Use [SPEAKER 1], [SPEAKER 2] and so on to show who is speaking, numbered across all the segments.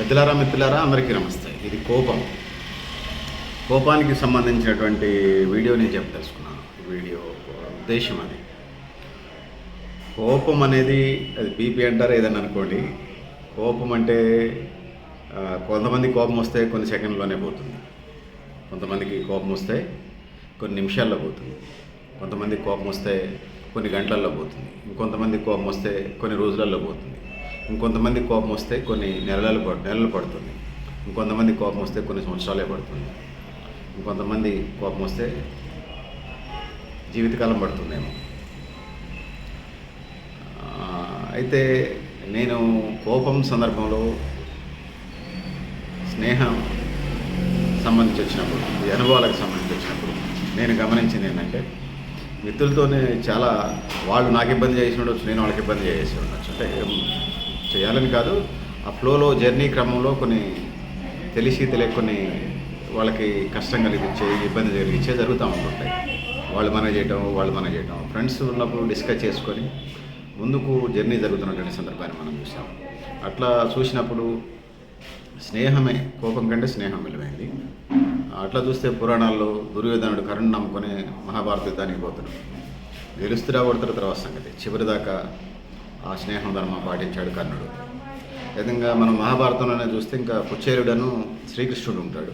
[SPEAKER 1] పెద్దలారా మిత్రులారా అందరికీ నమస్తే. ఇది కోపం. కోపానికి సంబంధించినటువంటి వీడియో నేను చెప్పదలుచుకున్నాను. వీడియో ఉద్దేశం అది. కోపం అనేది అది బీపీ అంటారు ఏదన్నా అనుకోండి. కోపం అంటే కొంతమంది కోపం వస్తే కొన్ని సెకండ్లోనే పోతుంది. కొంతమందికి కోపం వస్తే కొన్ని నిమిషాల్లో పోతుంది. కొంతమంది కోపం వస్తే కొన్ని గంటల్లో పోతుంది. ఇంకొంతమంది కోపం వస్తే కొన్ని రోజులలో పోతుంది. ఇంకొంతమంది కోపం వస్తే కొన్ని నెలలు నెలలు పడుతుంది. ఇంకొంతమంది కోపం వస్తే కొన్ని సంవత్సరాలే పడుతుంది. ఇంకొంతమంది కోపం వస్తే జీవితకాలం పడుతుందేమో. అయితే నేను కోపం సందర్భంలో స్నేహం సంబంధించి వచ్చినప్పుడు ఈ అనుభవాలకు సంబంధించి వచ్చినప్పుడు నేను గమనించింది ఏంటంటే మిత్రులతోనే చాలా వాళ్ళు నాకు ఇబ్బంది చేసి ఉండొచ్చు నేను వాళ్ళకి ఇబ్బంది చేసి ఉండొచ్చు. అంటే చేయాలని కాదు. ఆ ఫ్లోలో జర్నీ క్రమంలో కొన్ని తెలిసి తెలియక కొన్ని వాళ్ళకి కష్టం కలిగించే ఇబ్బంది కలిగించే జరుగుతూ ఉంటుంటాయి. వాళ్ళు మన చేయటం వాళ్ళు మన చేయటం. ఫ్రెండ్స్ ఉన్నప్పుడు డిస్కస్ చేసుకొని ముందుకు జర్నీ జరుగుతున్నటువంటి సందర్భాన్ని మనం చూసాం. అట్లా చూసినప్పుడు స్నేహమే కోపం కంటే స్నేహం విలువైంది. అట్లా చూస్తే పురాణాల్లో దుర్యోధనుడు కరుణ్ నమ్ముకొని మహాభారత యుద్ధానికి పోతున్నాడు. గెలుస్తురా కొడతారు తర్వాత సంగతి. చివరిదాకా ఆ స్నేహం ధర్మం పాటించాడు కర్ణుడు. విధంగా మనం మహాభారతంలోనే చూస్తే ఇంకా కుచేరుడను శ్రీకృష్ణుడు ఉంటాడు.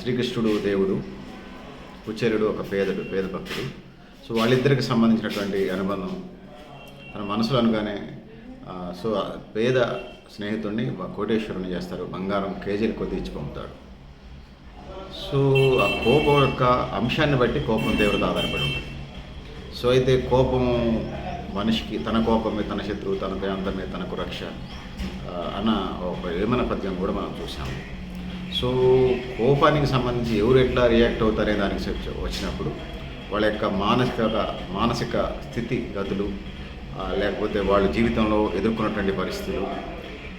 [SPEAKER 1] శ్రీకృష్ణుడు దేవుడు కుచేరుడు ఒక పేదడు పేద భక్తుడు. సో వాళ్ళిద్దరికి సంబంధించినటువంటి అనుబంధం తన మనసులో అనగానే సో పేద స్నేహితుడిని కోటేశ్వరుని చేస్తారు బంగారం కేజీలు కొద్ది ఇచ్చి పంపుతాడు. సో ఆ కోపం యొక్క అంశాన్ని బట్టి కోపం తీవ్రత ఆధారపడి ఉంటుంది. సో అయితే కోపం మనిషికి తన కోపమే తన శత్రువు తన ప్రాంతమే తనకు రక్ష. అన్న ఒక ఏమన పద్యం కూడా మనం చూసాము సో కోపానికి సంబంధించి ఎవరు ఎట్లా రియాక్ట్ అవుతారే దానికి వచ్చినప్పుడు వాళ్ళ యొక్క మానసిక మానసిక స్థితి గతులు లేకపోతే వాళ్ళ జీవితంలో ఎదుర్కొన్నటువంటి పరిస్థితులు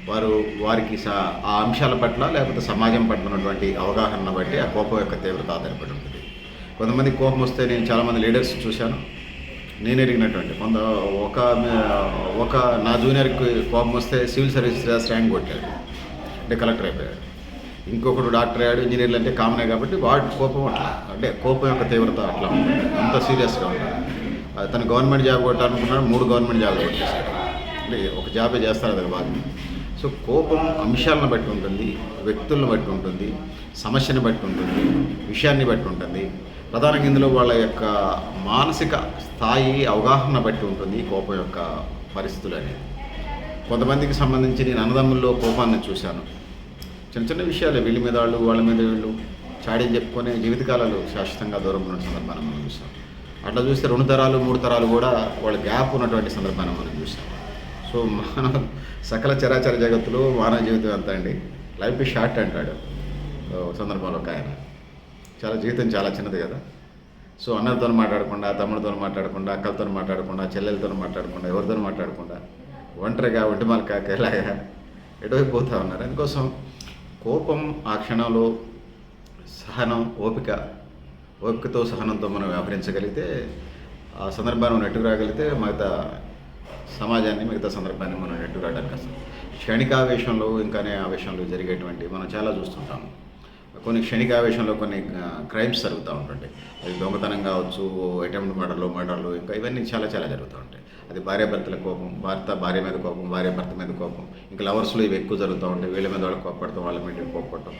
[SPEAKER 1] వారు వారికి స ఆ అంశాల పట్ల లేకపోతే సమాజం పట్ల ఉన్నటువంటి అవగాహన బట్టి ఆ కోపం యొక్క తీవ్రత ఆధారపడి ఉంటుంది. కొంతమంది కోపం వస్తే నేను చాలామంది లీడర్స్ చూశాను. నేను ఎరిగినటువంటి. కొంత ఒక ఒక నా జూనియర్కి కోపం వస్తే సివిల్ సర్వీస్ ర్యాంక్ కొట్టాడు. అంటే కలెక్టర్ అయిపోయాడు. ఇంకొకడు డాక్టర్ అయ్యాడు ఇంజనీర్లు అంటే కామనే కాబట్టి వాడి కోపం అట్లా. అంటే కోపం యొక్క తీవ్రత అట్లా ఉంటుంది. అంత సీరియస్గా ఉంటుంది అది తను గవర్నమెంట్ జాబ్ కొట్టాలనుకున్నాడు మూడు గవర్నమెంట్ జాబ్లు కొట్టేస్తాడు అంటే ఒక జాబే చేస్తారు అది బాగా. సో కోపం అంశాలను బట్టి ఉంటుంది వ్యక్తులను బట్టి ఉంటుంది సమస్యని బట్టి ఉంటుంది విషయాన్ని బట్టి ఉంటుంది. ప్రధానంగా ఇందులో వాళ్ళ యొక్క మానసిక స్థాయి అవగాహన బట్టి ఉంటుంది ఈ కోపం యొక్క పరిస్థితులు అనేది. కొంతమందికి సంబంధించి నేను అన్నదమ్ముల్లో కోపాన్ని చూశాను. చిన్న చిన్న విషయాలు వీళ్ళ మీద వాళ్ళు వాళ్ళ మీద వీళ్ళు చాడీలు చెప్పుకొని జీవితకాలాలు శాశ్వతంగా దూరం ఉన్న సందర్భాన్ని మనం చూసాం అట్లా చూస్తే రెండు తరాలు మూడు తరాలు కూడా వాళ్ళ గ్యాప్ ఉన్నటువంటి సందర్భాన్ని మనం చూసాం సో మానవ సకల చరాచర జగత్తులో మానవ జీవితం ఎంత అండి? లైఫ్ షార్ట్ అంటాడు. సందర్భంలో ఒక ఆయన. చాలా జీవితం చాలా చిన్నది కదా. సో అన్నతో మాట్లాడకుండా తమ్ముడితో మాట్లాడకుండా అక్కలతో మాట్లాడకుండా చెల్లెలతో మాట్లాడకుండా ఎవరితో మాట్లాడకుండా ఒంటరిగా ఒంటిమాల కాక ఇలాగా ఎటువైపు ఉన్నారు? అందుకోసం కోపం ఆ క్షణంలో సహనం ఓపిక ఓపికతో సహనంతో మనం వ్యవహరించగలిగితే ఆ సందర్భాన్ని మనం నెట్టుకురాగలిగితే మిగతా సమాజాన్ని మిగతా సందర్భాన్ని మనం నెట్టుకురావడానికి అసలు క్షణికావేశంలో ఇంకానే ఆవేశంలో జరిగేటువంటి మనం చాలా చూస్తుంటాము. కొన్ని క్షణికావేశంలో కొన్ని క్రైమ్స్ జరుగుతూ ఉంటుంటాయి. అది దొంగతనం కావచ్చు అటెంప్ట్ మర్డర్లు మర్డర్లు ఇంకా ఇవన్నీ చాలా చాలా జరుగుతూ ఉంటాయి. అది భార్య భర్తల కోపం భర్త భార్య మీద కోపం భార్య భర్త మీద కోపం. ఇంకా లవర్స్లో ఇవి ఎక్కువ జరుగుతూ ఉంటాయి. వీళ్ళ మీద వాళ్ళకి కోపడతాం వాళ్ళ మీద కోపడటం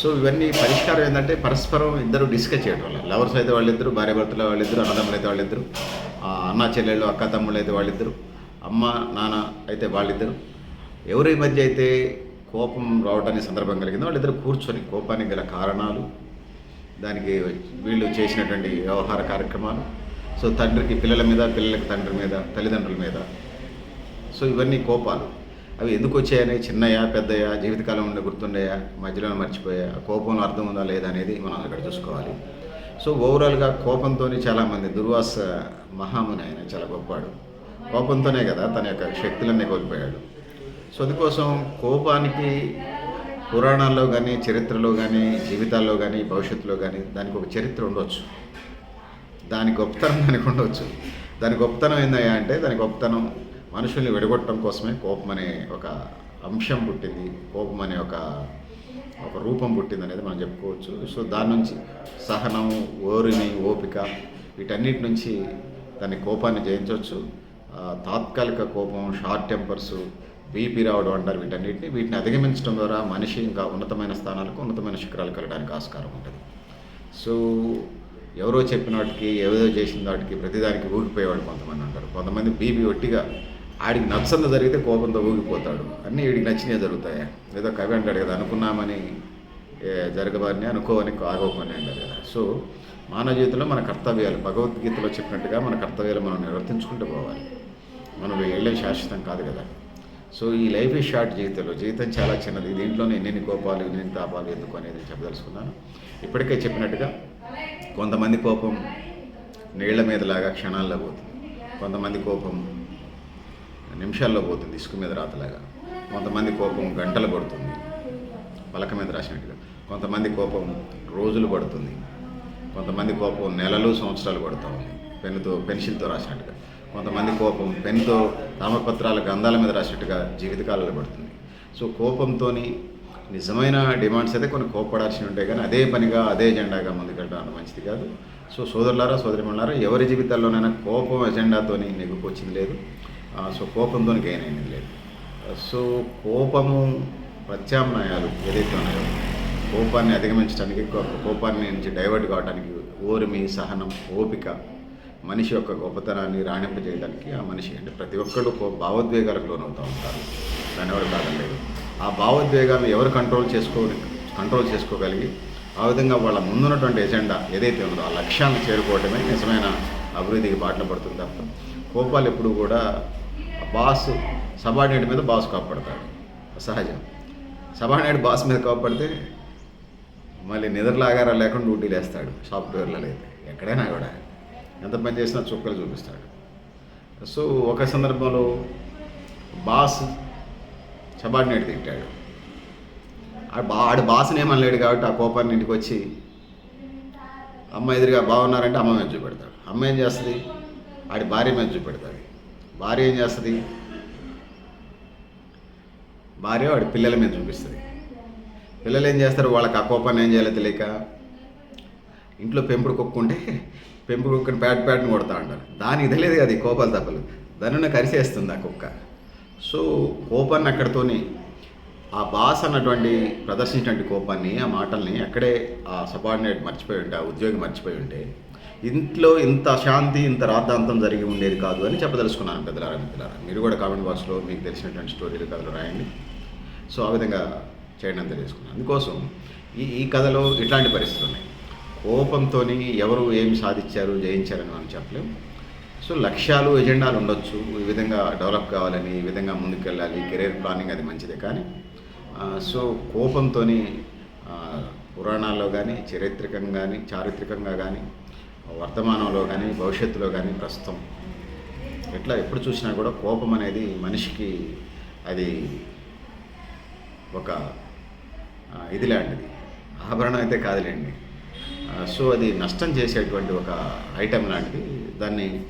[SPEAKER 1] సో ఇవన్నీ పరిష్కారం ఏంటంటే పరస్పరం ఇద్దరు డిస్కస్ చేయడం వల్ల. లవర్స్ అయితే వాళ్ళిద్దరు భార్య భర్తలు వాళ్ళిద్దరు అన్నదమ్ములు అయితే వాళ్ళిద్దరు అన్న చెల్లెళ్ళు అక్క తమ్ముళ్ళు అయితే వాళ్ళిద్దరు అమ్మ నాన్న అయితే వాళ్ళిద్దరు. ఎవరి మధ్య అయితే కోపం రావడానికి సందర్భం కలిగిందో. వాళ్ళిద్దరు కూర్చొని కోపానికి గల కారణాలు దానికి వీళ్ళు చేసినటువంటి వ్యవహార కార్యక్రమాలు సో తండ్రికి పిల్లల మీద పిల్లలకి తండ్రి మీద తల్లిదండ్రుల మీద. సో ఇవన్నీ కోపాలు. అవి ఎందుకు వచ్చాయని చిన్నయా పెద్దయా జీవితకాలం ఉండే గుర్తుండయా మధ్యలో మర్చిపోయా కోపం కోపంలో అర్థం ఉందా లేదా అనేది మనం అక్కడ చూసుకోవాలి. సో ఓవరాల్గా కోపంతో చాలామంది దుర్వాస మహాముని ఆయన చాలా గొప్పవాడు. కోపంతోనే కదా తన యొక్క శక్తులన్నీ కోల్పోయాడు. సో అందుకోసం కోపానికి పురాణాల్లో కానీ చరిత్రలో కానీ జీవితాల్లో కానీ భవిష్యత్తులో కానీ దానికి ఒక చరిత్ర ఉండవచ్చు దాని గొప్పతనం దానికి ఉండవచ్చు దాని గొప్పతనం ఏందయ్యా అంటే దాని గొప్పతనం మనుషుల్ని విడగొట్టడం కోసమే కోపం అనే ఒక అంశం పుట్టింది. కోపం అనే ఒక ఒక రూపం పుట్టింది అనేది మనం చెప్పుకోవచ్చు. సో దాని నుంచి సహనం ఓరిని ఓపిక వీటన్నిటి నుంచి దాని కోపాన్ని జయించవచ్చు తాత్కాలిక కోపం షార్ట్ టెంపర్సు బీపీ రావడం అంటారు వీటన్నిటిని. వీటిని అధిగమించడం ద్వారా మనిషి ఇంకా ఉన్నతమైన స్థానాలకు ఉన్నతమైన శిఖరాలు వెళ్ళడానికి ఆస్కారం ఉంటుంది. సో ఎవరో చెప్పిన వాటికి ఏదో చేసిన వాటికి ప్రతిదానికి ఊగిపోయేవాడు కొంతమంది అంటారు కొంతమంది బీపీ ఒట్టిగా ఆడికి నచ్చంది జరిగితే కోపంతో ఊగిపోతాడు. అన్నీ వీడికి నచ్చినవి జరుగుతాయా. ఏదో కవి అంటాడు కదా అనుకున్నామని జరగబారిని అనుకోవని ఆగోపని అంటారు కదా. సో మానవ జీవితంలో మన కర్తవ్యాలు భగవద్గీతలో చెప్పినట్టుగా మన కర్తవ్యాలు మనం నిర్వర్తించుకుంటూ పోవాలి. మనం వెళ్ళే శాశ్వతం కాదు కదా. సో ఈ లైఫ్ ఈ షార్ట్ జీవితంలో. జీవితం చాలా చిన్నది. దీంట్లోనే ఎన్ని కోపాలు ఎన్ని తాపాలు ఎందుకు అనేది చెప్పదలుచుకున్నాను. ఇప్పటికే చెప్పినట్టుగా కొంతమంది కోపం నీళ్ళ మీదలాగా క్షణాల్లో పోతుంది. కొంతమంది కోపం నిమిషాల్లో పోతుంది ఇసుక మీద రాతలాగా. కొంతమంది కోపం గంటలు పడుతుంది పలక మీద రాసినట్టుగా. కొంతమంది కోపం రోజులు పడుతుంది కొంతమంది కోపం నెలలు సంవత్సరాలు పడుతూ ఉంది. పెన్నుతో పెన్సిల్తో రాసినట్టుగా. కొంతమంది కోపం పెన్తో తామపత్రాల గంధాల మీద రాసినట్టుగా జీవితకాలంలో పడుతుంది. సో కోపంతో నిజమైన డిమాండ్స్ అయితే కొన్ని కోపడాల్సి ఉంటాయి కానీ అదే పనిగా అదే ఎజెండాగా ముందుకెళ్ళడం మంచిది కాదు. సో సోదరులారా సోదరిమణులారా ఎవరి జీవితాల్లోనైనా కోపం ఎజెండాతోని నెగ్గుకు వచ్చింది లేదు. ఆ, సో కోపంతో గెయిన్ అయినది లేదు. సో కోపము ప్రత్యామ్నాయాలు ఏదైతే ఉన్నాయో కోపాన్ని అధిగమించడానికి కోపాన్ని నుంచి డైవర్ట్ కావడానికి ఓర్మి సహనం ఓపిక మనిషి యొక్క గొప్పతనాన్ని రాణింపజేయడానికి ఆ మనిషి అంటే ప్రతి ఒక్కళ్ళు కో- భావోద్వేగాలకు లోనవుతూ ఉంటారు. దాని ఎవరు కాదలేదు ఆ భావోద్వేగాలను ఎవరు కంట్రోల్ చేసుకో కంట్రోల్ చేసుకోగలిగి ఆ విధంగా వాళ్ళ ముందున్నటువంటి ఎజెండా ఏదైతే ఉందో ఆ లక్ష్యాన్ని చేరుకోవడమే నిజమైన అభివృద్ధికి బాటలు పడుతుంది తప్ప కోపాలు ఎప్పుడు కూడా బాస్ సబార్డినేట్ మీద బాస్ కాపాడతాడు సహజం. సబార్డినేట్ బాస్ మీద కాపాడితే మళ్ళీ నిద్రలాగారా లేకుండా డ్యూటీలు వేస్తాడు సాఫ్ట్వేర్లలో అయితే. ఎక్కడైనా కూడా. ఎంత పని చేసినా చుక్కలు చూపిస్తాడు. సో ఒక సందర్భంలో బాస్ సబార్డినేట్ తిట్టాడు బా ఆడు బాస్ని ఏమనలేడు కాబట్టి ఆ కోపాన్ని ఇంటికి వచ్చి అమ్మ ఎదురుగా బాగున్నారంటే అమ్మ మీద చూపెడతాడు. అమ్మ ఏం చేస్తుంది? ఆడి భార్య మీద చూపెడతాడు. భార్య ఏం చేస్తుంది? భార్య వాడి పిల్లల మీద చూపిస్తుంది. పిల్లలు ఏం చేస్తారు? వాళ్ళకి ఆ కోపాన్ని ఏం చేయాలో తెలియక ఇంట్లో పెంపుడు కొక్కుంటే పెంపు కుక్కని ప్యాట్ ప్యాట్ని కొడతా అంటారు. దానికి తెలియదు కదా కోపాలు తప్పలు. దానిని కరిసేస్తుంది ఆ కుక్క. సో కోపాన్ని అక్కడితోనే ఆ బాస్ అన్నటువంటి ప్రదర్శించినటువంటి కోపాన్ని ఆ మాటల్ని అక్కడే ఆ సబార్డినేట్ మర్చిపోయి ఉంటే ఆ ఉద్యోగి మర్చిపోయి ఉంటే ఇంట్లో ఇంత అశాంతి ఇంత రాద్ధాంతం జరిగి ఉండేది కాదు అని చెప్పదలుచుకున్నాను పెద్దలారా మిత్రులారా. మీరు కూడా కామెంట్ బాక్స్లో మీకు తెలిసినటువంటి స్టోరీలు కథలు రాయండి. సో ఆ విధంగా చేయడం తెలియజేసుకున్నాను. అందుకోసం ఈ ఈ కథలో ఇట్లాంటి పరిస్థితులు ఉన్నాయి. కోపంతో ఎవరు ఏమి సాధించారు జయించారని మనం చెప్పలేం. సో లక్ష్యాలు ఎజెండాలు ఉండొచ్చు. ఈ విధంగా డెవలప్ కావాలని ఈ విధంగా ముందుకెళ్ళాలి. కెరీర్ ప్లానింగ్ అది మంచిదే కానీ సో కోపంతో పురాణాల్లో కానీ చరిత్రకంగా కానీ చారిత్రకంగా కానీ వర్తమానంలో కానీ భవిష్యత్తులో కానీ ప్రస్తుతం ఎట్లా ఎప్పుడు చూసినా కూడా కోపం అనేది మనిషికి అది ఒక ఇది లాంటిది. ఆభరణం అయితే కాదులేండి. సో అది నష్టం చేసేటువంటి ఒక ఐటెం లాంటిది. దాన్ని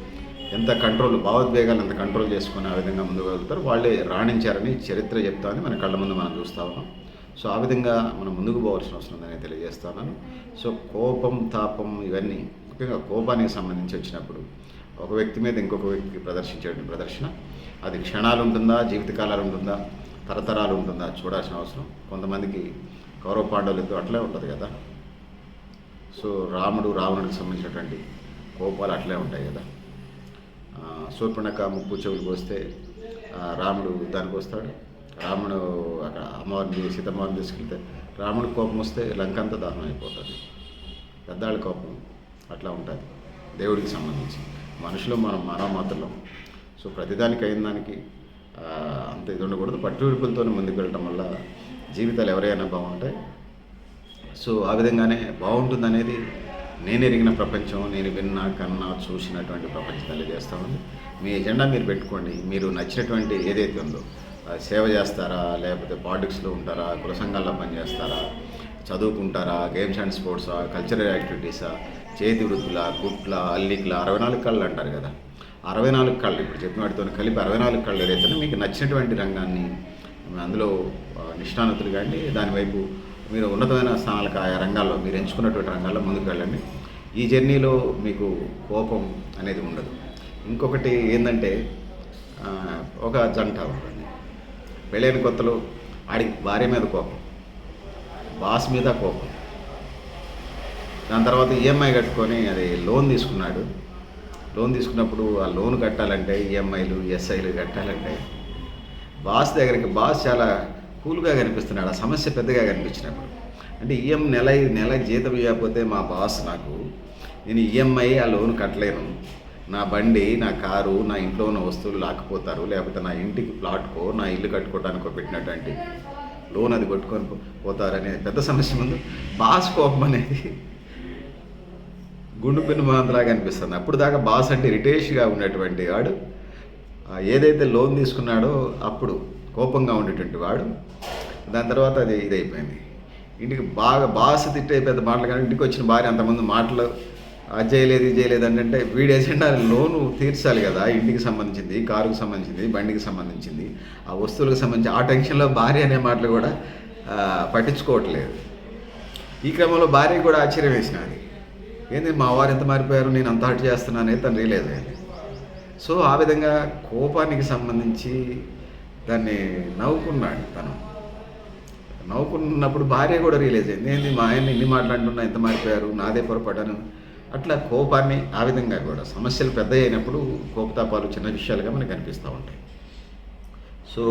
[SPEAKER 1] ఎంత కంట్రోల్ భావోద్వేగాలు ఎంత కంట్రోల్ చేసుకుని ఆ విధంగా ముందుకు వెళ్తారు వాళ్ళే రాణించారని చరిత్ర చెప్తామని మన కళ్ళ ముందు మనం చూస్తూ ఉన్నాం. సో ఆ విధంగా మనం ముందుకు పోవాల్సిన అవసరం ఉందని తెలియజేస్తున్నాను సో కోపం తాపం ఇవన్నీ ముఖ్యంగా కోపానికి సంబంధించి వచ్చినప్పుడు ఒక వ్యక్తి మీద ఇంకొక వ్యక్తికి ప్రదర్శించేటువంటి ప్రదర్శన. అది క్షణాలు ఉంటుందా జీవితకాలాలు ఉంటుందా తరతరాలు ఉంటుందా చూడాల్సిన అవసరం. కొంతమందికి కౌరవ పాండవులతో అట్లే ఉంటుంది కదా. సో రాముడు రావణుడికి సంబంధించినటువంటి కోపాలు అట్లే ఉంటాయి కదా. ఆ, ముప్పు చెవులు కోస్తే రాముడు దానికి వస్తాడు రాముడు అక్కడ అమ్మవారిని సీతమ్మవారిని తీసుకెళ్తే రాముడి కోపం వస్తే లంక అంతా దహనం అయిపోతుంది. పెద్దాళ్ళ కోపం అట్లా ఉంటుంది దేవుడికి సంబంధించి. మనుషులు మనం మానవ మాత్రం సో ప్రతిదానికి అయిన దానికి అంత ఇది ఉండకూడదు. పట్టు ముందుకు వెళ్ళడం వల్ల జీవితాలు ఎవరైనా బాగుంటాయి సో ఆ విధంగానే బాగుంటుంది అనేది నేను ఎరిగిన ప్రపంచం నేను విన్నా కన్నా చూసినటువంటి ప్రపంచం తెలియజేస్తా ఉంది. మీ ఎజెండా మీరు పెట్టుకోండి. మీరు నచ్చినటువంటి ఏదైతే ఉందో సేవ చేస్తారా? లేకపోతే పాలిటిక్స్లో ఉంటారా? కుల సంఘాల్లో పనిచేస్తారా? చదువుకుంటారా? గేమ్స్ అండ్ స్పోర్ట్సా? కల్చరల్ యాక్టివిటీసా? చేతి వృత్తుల? గుట్ల అల్లికల? అరవై నాలుగు కళ్ళు అంటారు కదా. అరవై నాలుగు కళ్ళు ఇప్పుడు చెప్పిన వాటితో కలిపి అరవై నాలుగు కళ్ళు ఏదైతే మీకు నచ్చినటువంటి రంగాన్ని అందులో నిష్ణానతులు కానీ దాని వైపు మీరు ఉన్నతమైన స్థానాలకు ఆయా రంగాల్లో మీరు ఎంచుకున్నటువంటి రంగాల్లో ముందుకు వెళ్ళండి. ఈ జర్నీలో మీకు కోపం అనేది ఉండదు. ఇంకొకటి ఏంటంటే ఒక జంట ఉంటుంది పెళ్ళైన కొత్తలో ఆడి భార్య మీద కోపం బాస్ మీద కోపం. దాని తర్వాత ఈఎంఐ కట్టుకొని అది లోన్ తీసుకున్నాడు. లోన్ తీసుకున్నప్పుడు ఆ లోన్ కట్టాలంటే ఈఎంఐలు ఎస్ఐలు కట్టాలంటే బాస్ దగ్గరికి బాస్ చాలా కూల్గా కనిపిస్తున్నాడు ఆ సమస్య పెద్దగా కనిపించినప్పుడు. అంటే ఈఎం నెల నెల జీతం ఇవ్వకపోతే మా బాస్ నాకు నేను ఈఎంఐ ఆ లోన్ కట్టలేను. నా బండి నా కారు నా ఇంట్లో ఉన్న వస్తువులు లాక్కపోతారు. లేకపోతే నా ఇంటికి ప్లాట్కో నా ఇల్లు కట్టుకోవడానికో పెట్టినటువంటి లోన్ అది కొట్టుకొని పోతారనే పెద్ద సమస్య ముందు. బాస్ కోపం అనేది గుండు పిన్ను మాంతలాగా అనిపిస్తుంది. అప్పుడు దాకా బాస్ అంటే రిటేష్గా ఉన్నటువంటి వాడు. ఏదైతే లోన్ తీసుకున్నాడో అప్పుడు కోపంగా ఉండేటువంటి వాడు. దాని తర్వాత అది ఇదైపోయింది. ఇంటికి బాగా బాస్ తిట్టే పెద్ద మాటలు కానీ ఇంటికి వచ్చిన భార్య అంతమంది మాటలు అది చేయలేదు ఇది చేయలేదు అంటే వీడి ఎజెండా లోను తీర్చాలి కదా ఇంటికి సంబంధించింది కారుకు సంబంధించింది బండికి సంబంధించింది. ఆ వస్తువులకు సంబంధించి ఆ టెన్షన్లో భార్య అనే మాటలు కూడా పట్టించుకోవట్లేదు. ఈ క్రమంలో భార్య కూడా ఆశ్చర్యం వేసినది. ఏంది మా వారు ఎంత మారిపోయారు? నేను అంత హర్ట్ చేస్తున్నానే తను రియలైజ్ అయింది. సో ఆ విధంగా కోపానికి సంబంధించి దాన్ని నవ్వుకున్నాడు తను. నవ్వుకున్నప్పుడు భార్య కూడా రియలైజ్ అయింది ఏంది మా ఆయన ఇన్ని మాట్లాడుతున్నా ఎంత మారిపోయారు నాదే పొరపాటాను? అట్లా కోపాన్ని ఆ విధంగా కూడా సమస్యలు పెద్ద అయినప్పుడు కోపతాపాలు చిన్న విషయాలుగా మనకు కనిపిస్తూ ఉంటాయి. సో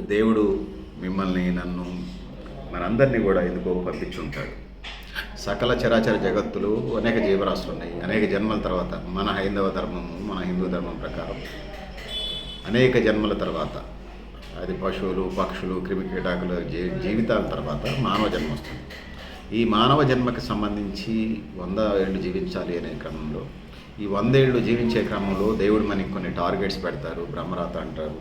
[SPEAKER 1] దేవుడు మిమ్మల్ని నన్ను మనందరినీ కూడా ఎందుకో పంపించుంటాడు. సకల చరాచర జగత్తులు అనేక జీవరాశులు ఉన్నాయి. అనేక జన్మల తర్వాత మన హైందవ ధర్మము మన హిందూ ధర్మం ప్రకారం అనేక జన్మల తర్వాత అది పశువులు పక్షులు క్రిమికీటాకుల జీ జీవితాల తర్వాత మానవ జన్మ వస్తుంది. ఈ మానవ జన్మకి సంబంధించి వంద ఏళ్ళు జీవించాలి అనే క్రమంలో ఈ వంద ఏళ్ళు జీవించే క్రమంలో దేవుడు మనకి కొన్ని టార్గెట్స్ పెడతారు బ్రహ్మరాత అంటారు.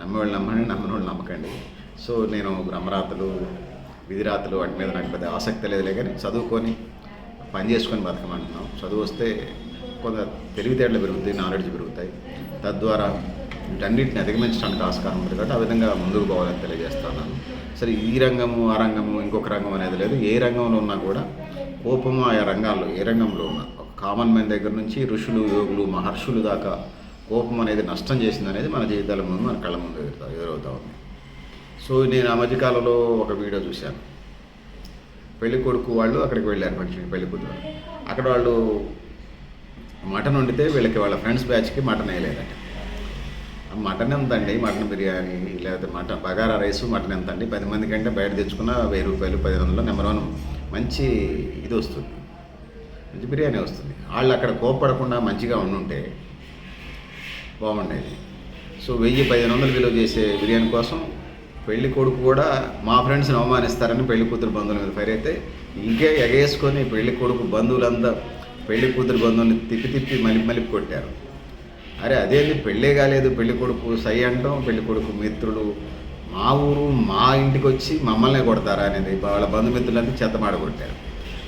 [SPEAKER 1] నమ్మేవాళ్ళు నమ్మండి నమ్మిన నమ్మకండి. సో నేను బ్రహ్మరాతలు విధిరాతలు వాటి మీద నాకు పెద్ద ఆసక్తి లేదులే కానీ చదువుకొని పని చేసుకొని బతకమంటున్నాం. చదువు వస్తే కొంత తెలివితేటలు పెరుగుతాయి నాలెడ్జ్ పెరుగుతాయి. తద్వారా వీటన్నిటిని అధిగమించడానికి ఆస్కారం ఉంది కాబట్టి ఆ విధంగా ముందుకు పోవాలని తెలియజేస్తున్నాను సరే ఈ రంగము ఆ రంగము ఇంకొక రంగం అనేది లేదు. ఏ రంగంలో ఉన్నా కూడా కోపము ఆయా రంగాల్లో ఏ రంగంలో ఉన్నా ఒక కామన్ మ్యాన్ దగ్గర నుంచి ఋషులు యోగులు మహర్షులు దాకా కోపం అనేది నష్టం చేసింది అనేది మన జీవితాల ముందు మన కళ్ళ ముందు ఎదురుతా ఎదురవుతా ఉంది. సో నేను ఆ మధ్యకాలంలో ఒక వీడియో చూశాను. పెళ్ళి కొడుకు వాళ్ళు అక్కడికి వెళ్ళారు ఫంక్షన్కి పెళ్ళి కూతురు అక్కడ వాళ్ళు మటన్ వండితే వీళ్ళకి వాళ్ళ ఫ్రెండ్స్ బ్యాచ్కి మటన్ వేయలేదంటే. మటన్ ఎంత అండి మటన్ బిర్యానీ లేకపోతే మటన్ బగారా రైస్ మటన్ ఎంత అండి పది మంది కంటే బయట తెచ్చుకున్న వెయ్యి రూపాయలు పది వందలు నెంబర్ వన్ మంచి ఇది వస్తుంది. మంచి బిర్యానీ వస్తుంది. వాళ్ళు అక్కడ కోప్పడకుండా మంచిగా ఉండుంటే బాగుండేది. సో వెయ్యి పదిహేను వందలు విలువ చేసే బిర్యానీ కోసం పెళ్ళి కొడుకు కూడా మా ఫ్రెండ్స్ని అవమానిస్తారని పెళ్ళి కూతురు బంధువుల మీద ఫైర్ అయితే ఇంకే ఎగేసుకొని పెళ్ళి కొడుకు బంధువులంతా పెళ్ళి కూతురు బంధువుల్ని తిప్పి తిప్పి మలిపి మలిపి కొట్టారు. అరే అదేంది పెళ్ళే కాలేదు పెళ్ళి కొడుకు సై అంటాం పెళ్ళి కొడుకు మిత్రులు. మా ఊరు మా ఇంటికి వచ్చి మమ్మల్ని కొడతారా అనేది వాళ్ళ బంధుమిత్రులంతా చెత్తమాడ కొట్టారు.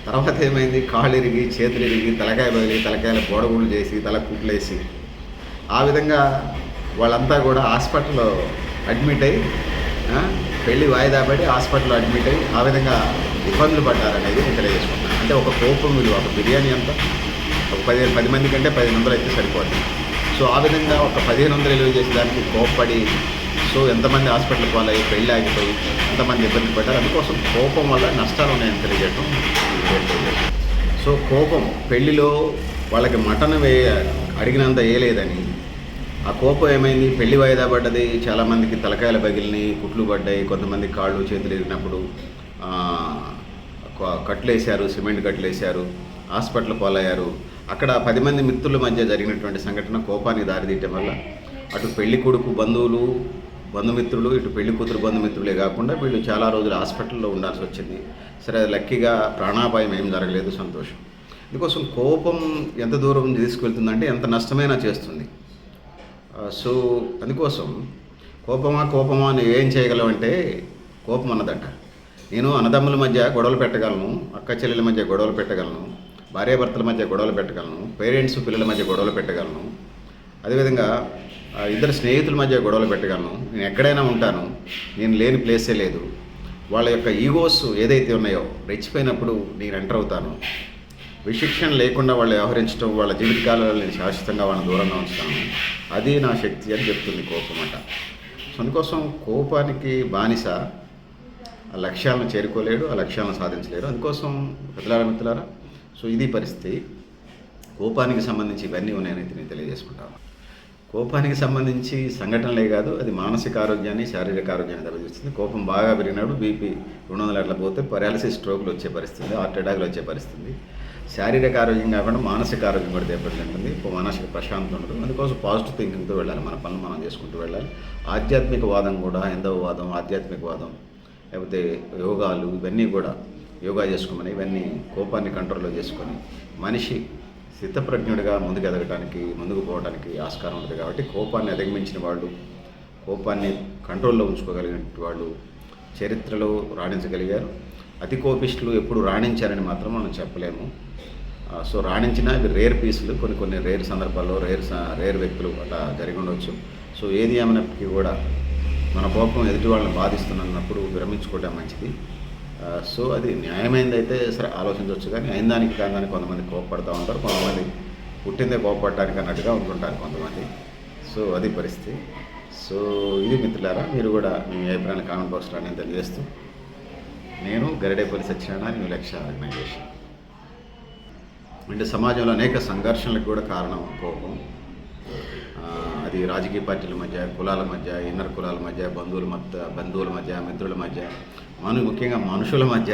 [SPEAKER 1] తర్వాత ఏమైంది? కాళ్ళు ఇరిగి చేతులు ఇరిగి తలకాయ బదిలి తలకాయల బోడగుళ్ళు చేసి తల కుట్లేసి ఆ విధంగా వాళ్ళంతా కూడా హాస్పిటల్లో అడ్మిట్ అయ్యి పెళ్ళి వాయిదా పడి హాస్పిటల్లో అడ్మిట్ అయ్యి ఆ విధంగా ఇబ్బందులు పడ్డారనేది నేను తెలియజేసుకున్నాను అంటే ఒక కోపం విలువ ఒక బిర్యానీ అంతా ఒక పదిహేను పది మంది కంటే పదిహేను వందలు అయితే సరిపోతుంది సో ఆ విధంగా ఒక పదిహేను వందలు విలువ చేసేదానికి కోప్పడి సో ఎంతమంది హాస్పిటల్ పాలయ్యి పెళ్ళి ఆగిపోయి ఎంతమంది ఇబ్బంది పడ్డారు అందుకోసం కోపం వల్ల నష్టాలు ఉన్నాయని తెలియజేయటం సో కోపం పెళ్ళిలో వాళ్ళకి మటన్ వేయ అడిగినంత వేయలేదని ఆ కోపం ఏమైంది? పెళ్ళి వాయిదా పడ్డది చాలామందికి తలకాయల పగిలినాయి కుట్లు పడ్డాయి కొంతమంది కాళ్ళు చేతులు ఎరిగినప్పుడు కట్లు వేశారు సిమెంట్ కట్లు వేశారు హాస్పిటల్ పాలయ్యారు అక్కడ పది మంది మిత్రుల మధ్య జరిగినటువంటి సంఘటన కోపాన్ని దారితీయటం వల్ల అటు పెళ్ళి కొడుకు బంధువులు బంధుమిత్రులు ఇటు పెళ్ళి కూతురు బంధుమిత్రులే కాకుండా వీళ్ళు చాలా రోజులు హాస్పిటల్లో ఉండాల్సి వచ్చింది. సరే అది లక్కీగా ప్రాణాపాయం ఏం జరగలేదు సంతోషం. అందుకోసం కోపం ఎంత దూరం తీసుకెళ్తుందంటే ఎంత నష్టమైనా చేస్తుంది. సో అందుకోసం కోపమా కోపమా అని ఏం చేయగలవంటే కోపం అన్నదట. నేను అన్నదమ్ముల మధ్య గొడవలు పెట్టగలను అక్క చెల్లెల మధ్య గొడవలు పెట్టగలను భార్యాభర్తల మధ్య గొడవలు పెట్టగలను పేరెంట్స్ పిల్లల మధ్య గొడవలు పెట్టగలను. అదేవిధంగా ఇద్దరు స్నేహితుల మధ్య గొడవలు పెట్టగలను. నేను ఎక్కడైనా ఉంటాను నేను లేని ప్లేసే లేదు. వాళ్ళ యొక్క ఈగోస్ ఏదైతే ఉన్నాయో రెచ్చిపోయినప్పుడు నేను ఎంటర్ అవుతాను. విశిక్షణ లేకుండా వాళ్ళు వ్యవహరించడం వాళ్ళ జీవితకాలలో నేను శాశ్వతంగా వాళ్ళని దూరంగా ఉంచుతాను. అది నా శక్తి అని చెప్తుంది కోపం అంట. సో అందుకోసం కోపానికి బానిస ఆ లక్ష్యాలను చేరుకోలేడు ఆ లక్ష్యాలను సాధించలేడు. అందుకోసం పెద్దలారా మిత్రులారా సో ఇది పరిస్థితి. కోపానికి సంబంధించి ఇవన్నీ ఉన్నాయని నేను తెలియజేసుకుంటాను. కోపానికి సంబంధించి సంఘటనలే కాదు అది మానసిక ఆరోగ్యాన్ని శారీరక ఆరోగ్యాన్ని దెబ్బతీస్తుంది. కోపం బాగా పెరిగినప్పుడు బీపీ రెండు వందల అట్లా పోతే పరాలసిస్ స్ట్రోక్లు వచ్చే పరిస్థితి హార్ట్ అటాక్లు వచ్చే పరిస్థితి. శారీరక ఆరోగ్యం కాకుండా మానసిక ఆరోగ్యం కూడా దెబ్బతింటుంది. ఇప్పుడు మానసిక ప్రశాంతత ఉండదు. అందుకోసం పాజిటివ్ థింకింగ్తో వెళ్ళాలి. మన పనులు మనం చేసుకుంటూ వెళ్ళాలి. ఆధ్యాత్మిక వాదం కూడా హైందవ వాదం ఆధ్యాత్మిక వాదం లేకపోతే యోగాలు ఇవన్నీ కూడా యోగా చేసుకోమని ఇవన్నీ కోపాన్ని కంట్రోల్లో చేసుకొని మనిషి స్థితప్రజ్ఞుడిగా ముందుకు ఎదగటానికి ముందుకు పోవడానికి ఆస్కారం ఉంటుంది కాబట్టి కోపాన్ని అధిగమించిన వాళ్ళు కోపాన్ని కంట్రోల్లో ఉంచుకోగలిగిన వాళ్ళు చరిత్రలో రాణించగలిగారు. అతి కోపిస్టులు ఎప్పుడు రాణించారని మాత్రం మనం చెప్పలేము. సో రాణించిన ఇవి రేర్ పీసులు కొన్ని కొన్ని రేర్ సందర్భాల్లో రేర్ స- రేర్ వ్యక్తులు అట్లా జరిగి ఉండవచ్చు సో ఏది ఏమైనప్పటికీ కూడా మన కోపం ఎదుటి వాళ్ళని బాధిస్తున్నప్పుడు విరమించుకోవడం మంచిది. సో అది న్యాయమైనదైతే సరే ఆలోచించవచ్చు కానీ అయిన దానికి కాని కొంతమంది కోపపడతా ఉంటారు కొంతమంది పుట్టిందే కోపపడటానికి అన్నట్టుగా ఉంటుంటారు కొంతమంది. సో అది పరిస్థితి. సో ఇది మిత్రులారా మీరు కూడా మీ అభిప్రాయాలు కామెంట్ బాక్స్లో నేను తెలియజేస్తూ నేను గరిడేపల్లి సత్యనారాయణ న్యూ లక్ష్య ఆర్గనైజేషన్. అంటే సమాజంలో అనేక సంఘర్షణలకు కూడా కారణం కోపం. అది రాజకీయ పార్టీల మధ్య కులాల మధ్య ఇన్నర్ కులాల మధ్య బంధువుల మధ్య బంధువుల మధ్య మిత్రుల మధ్య మను ముఖ్యంగా మనుషుల మధ్య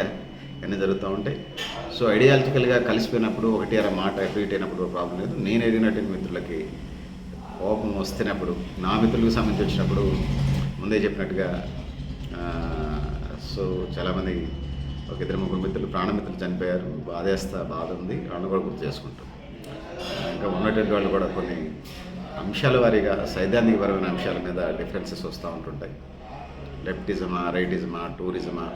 [SPEAKER 1] అన్నీ జరుగుతూ ఉంటాయి. సో ఐడియాలజికల్గా కలిసిపోయినప్పుడు ఒకటి అర మాట ఎటు ఇటు అయినప్పుడు ప్రాబ్లం లేదు. నేను ఎడిగినటువంటి మిత్రులకి కోపం వస్తున్నప్పుడు నా మిత్రులకు సంబంధించి వచ్చినప్పుడు ముందే చెప్పినట్టుగా సో చాలామంది ఒక ఇద్దరు ముగ్గురు మిత్రులు ప్రాణమిత్రులు చనిపోయారు. బాధేస్తా బాధ ఉంది. వాళ్ళని కూడా గుర్తు చేసుకుంటాం. ఇంకా ఉన్నటువంటి వాళ్ళు కూడా కొన్ని అంశాల వారీగా సైద్ధాంతికపరమైన అంశాల మీద డిఫరెన్సెస్ వస్తూ ఉంటుంటాయి. లెఫ్టిజమా రైటిజమా టూరిజమా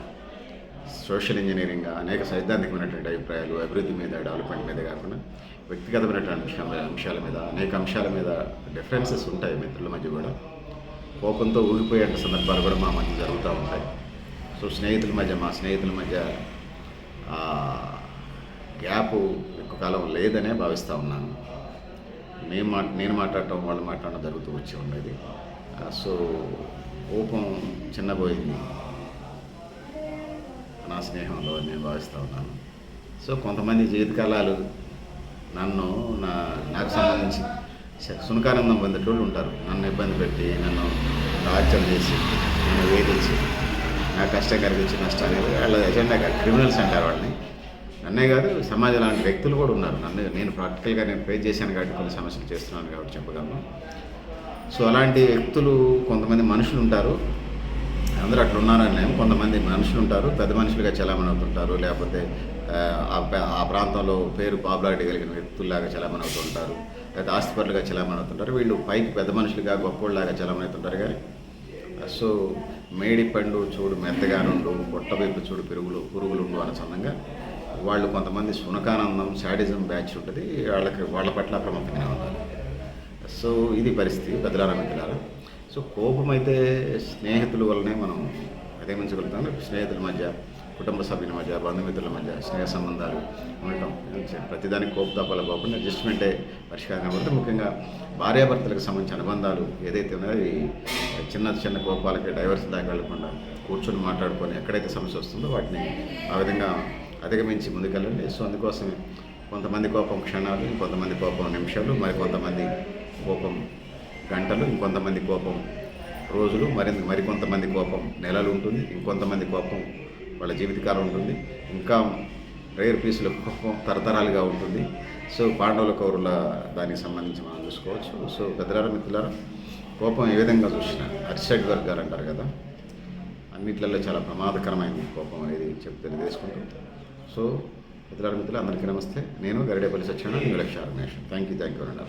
[SPEAKER 1] సోషల్ ఇంజనీరింగ్ అనేక సైద్ధాంతికమైనటువంటి అభిప్రాయాలు అభివృద్ధి మీద డెవలప్మెంట్ మీద కాకుండా వ్యక్తిగతమైనటువంటి అంశాల అంశాల మీద అనేక అంశాల మీద డిఫరెన్సెస్ ఉంటాయి మిత్రుల మధ్య కూడా. కోపంతో ఊగిపోయే సందర్భాలు కూడా మా మధ్య జరుగుతూ ఉంటాయి. సో స్నేహితుల మధ్య మా స్నేహితుల మధ్య గ్యాప్ ఎక్కువ కాలం లేదనే భావిస్తూ ఉన్నాను. నేను మా నేను మాట్లాడటం వాళ్ళు మాట్లాడడం జరుగుతూ వచ్చి ఉండేది. సో ఊపం చిన్నపోయింది నా స్నేహంలో నేను భావిస్తూ ఉన్నాను. సో కొంతమంది జీవితకాలాలు నన్ను నా నాకు సంబంధించి సునకానందం పొందేటోళ్ళు ఉంటారు. నన్ను ఇబ్బంది పెట్టి నన్ను టార్చర్ చేసి నన్ను వేధించి నా కష్టం కలిగించి నష్టాన్ని వాళ్ళ ఎజెండా క్రిమినల్స్ అంటారు వాళ్ళని. నన్నే కాదు సమాజం లాంటి వ్యక్తులు కూడా ఉన్నారు. నన్ను నేను ప్రాక్టికల్గా నేను ఫేస్ చేశాను కాబట్టి కొన్ని సమస్యలు చేస్తున్నాను కాబట్టి చెప్పగలను. సో అలాంటి వ్యక్తులు కొంతమంది మనుషులు ఉంటారు. అందరూ అట్లా ఉన్నారని కొంతమంది మనుషులు ఉంటారు. పెద్ద మనుషులుగా చలామణి అవుతుంటారు లేకపోతే ఆ, ఆ ప్రాంతంలో పేరు పాపులారిటీ కలిగిన వ్యక్తుల్లాగా చలామణి అవుతుంటారు లేకపోతే ఆస్తిపరులుగా చలామణి అవుతుంటారు వీళ్ళు పైకి పెద్ద మనుషులుగా గొప్పోళ్ళలాగా చలామణి అవుతుంటారు కానీ సో మేడి పండు చూడు మెత్తగా నుండు పొట్టవైపు చూడు పెరుగులు పురుగులు ఉండు అన్న వాళ్ళు కొంతమంది సునకానందం శాడిజం బ్యాచ్ ఉంటుంది. వాళ్ళకి వాళ్ళ పట్ల అప్రమత్తంగా ఉండాలి. సో ఇది పరిస్థితి పెద్దలారా మిత్రులారా సో కోపం అయితే స్నేహితుల వల్లనే మనం అధిగమించగలుగుతాం. స్నేహితుల మధ్య కుటుంబ సభ్యుల మధ్య బంధుమిత్రుల మధ్య స్నేహ సంబంధాలు ఉండటం ప్రతిదానికి కోపతాపాలు కాకుండా అడ్జస్ట్మెంటే పరిష్కారం కాబట్టి ముఖ్యంగా భార్యాభర్తలకు సంబంధించిన అనుబంధాలు ఏదైతే ఉన్నాయో అవి చిన్న చిన్న కోపాలకి డైవర్స్ దాకా వెళ్ళకుండా కూర్చొని మాట్లాడుకొని ఎక్కడైతే సమస్య వస్తుందో వాటిని ఆ విధంగా అధిగమించి ముందుకెళ్ళండి. సో అందుకోసమే కొంతమంది కోపం క్షణాలు కొంతమంది కోపం నిమిషాలు మరి కొంతమంది కోపం గంటలు ఇంకొంతమంది కోపం రోజులు మరి మరికొంతమంది కోపం నెలలు ఉంటుంది ఇంకొంతమంది కోపం వాళ్ళ జీవితకాలం ఉంటుంది. ఇంకా రేర్ పీసుల కోపం తరతరాలుగా ఉంటుంది. సో పాండవుల కౌరుల దానికి సంబంధించి మనం చూసుకోవచ్చు. సో పెద్దలారా మిత్రులారా కోపం ఏ విధంగా చూసినా అరిషడ్ వర్గాలు అంటారు కదా అన్నిట్లలో చాలా ప్రమాదకరమైంది కోపం అనేది చెప్పి తెలియజేసుకుంటూ. సో మిత్రులారా మిత్రులు అందరికీ నమస్తే. నేను గరిడేపల్లి సత్యనారాయణ మీ లక్ష్య థ్యాంక్ యూ థ్యాంక్ యూ అండి